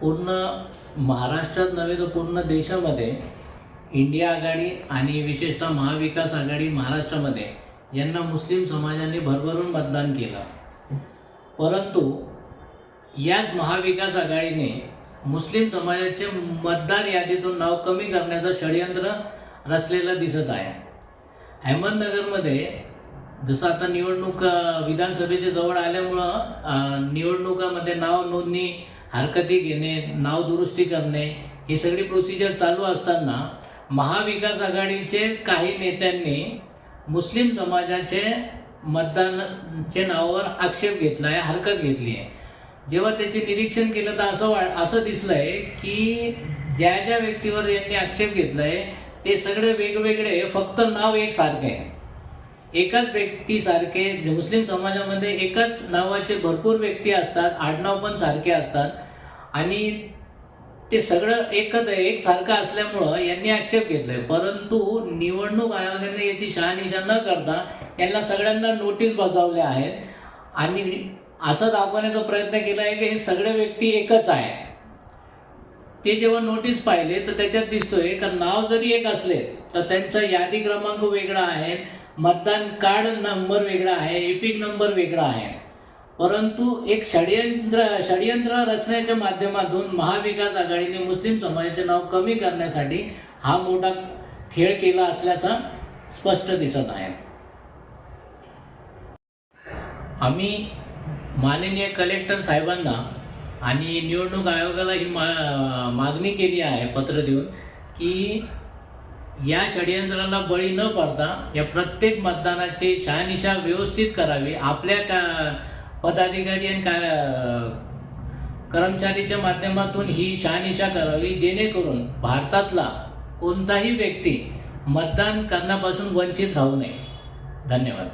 पूर्ण महाराष्ट्रात नव्हे तर पूर्ण देशामध्ये इंडिया आघाडी आणि विशेषतः महाविकास आघाडी महाराष्ट्रामध्ये यांना मुस्लिम समाजाने भरभरून मतदान केलं. परंतु याच महाविकास आघाडीने मुस्लिम समाजाचे मतदार यादीतून नाव कमी करण्याचं षडयंत्र रचलेलं दिसत आहे. अहमदनगरमध्ये जसं आता निवडणूक विधानसभेच्या जवळ आल्यामुळं निवडणुकामध्ये नाव नोंदणी हरकती घेणे नाव दुरुस्ती करणे ही सगळी प्रोसिजर चालू असताना महाविकास आघाडीचे काही नेत्यांनी मुस्लिम समाजाचे मतदानाच्या नावावर आक्षेप घेतला आहे हरकत घेतली आहे. जेव्हा त्याचे निरीक्षण केलं तर असं वा असं दिसलंय की ज्या ज्या व्यक्तीवर यांनी आक्षेप घेतलाय ते सगळे वेगवेगळे फक्त नाव एक सारखे आहे. एकाच व्यक्तीसारखे मुस्लिम समाजामध्ये एकाच नावाचे भरपूर व्यक्ती असतात आडनाव पण सारखे असतात. आणि ते सगळं एकच एकसारखं एक सारखं असल्यामुळं यांनी आक्षेप घेतलाय. परंतु निवडणूक आयोगाने याची शहानिशा न करता यांना सगळ्यांना नोटीस बजावल्या आहेत. आणि असं दाखवण्याचा प्रयत्न केला आहे की हे सगळे व्यक्ती एकच आहे ते जेव्हा नोटीस पाहिले तर त्याच्यात दिसतोय का नाव जरी एक असले तर त्यांचा यादी क्रमांक वेगळा आहे. मतदान कार्ड नंबर वेगळा आहे. एपिक नंबर वेगळा आहे. परंतु एक षडयंत्र षडयंत्र रचण्याच्या माध्यमातून महाविकास आघाडीने मुस्लिम समाजाचे नाव कमी करण्यासाठी हा मोठा खेळ केला असल्याचा स्पष्ट दिसत आहे. आम्ही माननीय कलेक्टर साहेबांना आणि निवडणूक आयोगाला ही मा मागणी केली आहे पत्र देऊन की या षडयंत्राला बळी न पडता या प्रत्येक मतदानाची शहानिशा व्यवस्थित करावी. आपल्या का पदाधिकारी आणि कर्मचारीच्या माध्यमातून ही शहानिशा करावी जेणेकरून भारतातला कोणताही व्यक्ती मतदान करण्यापासून वंचित राहू नये. धन्यवाद.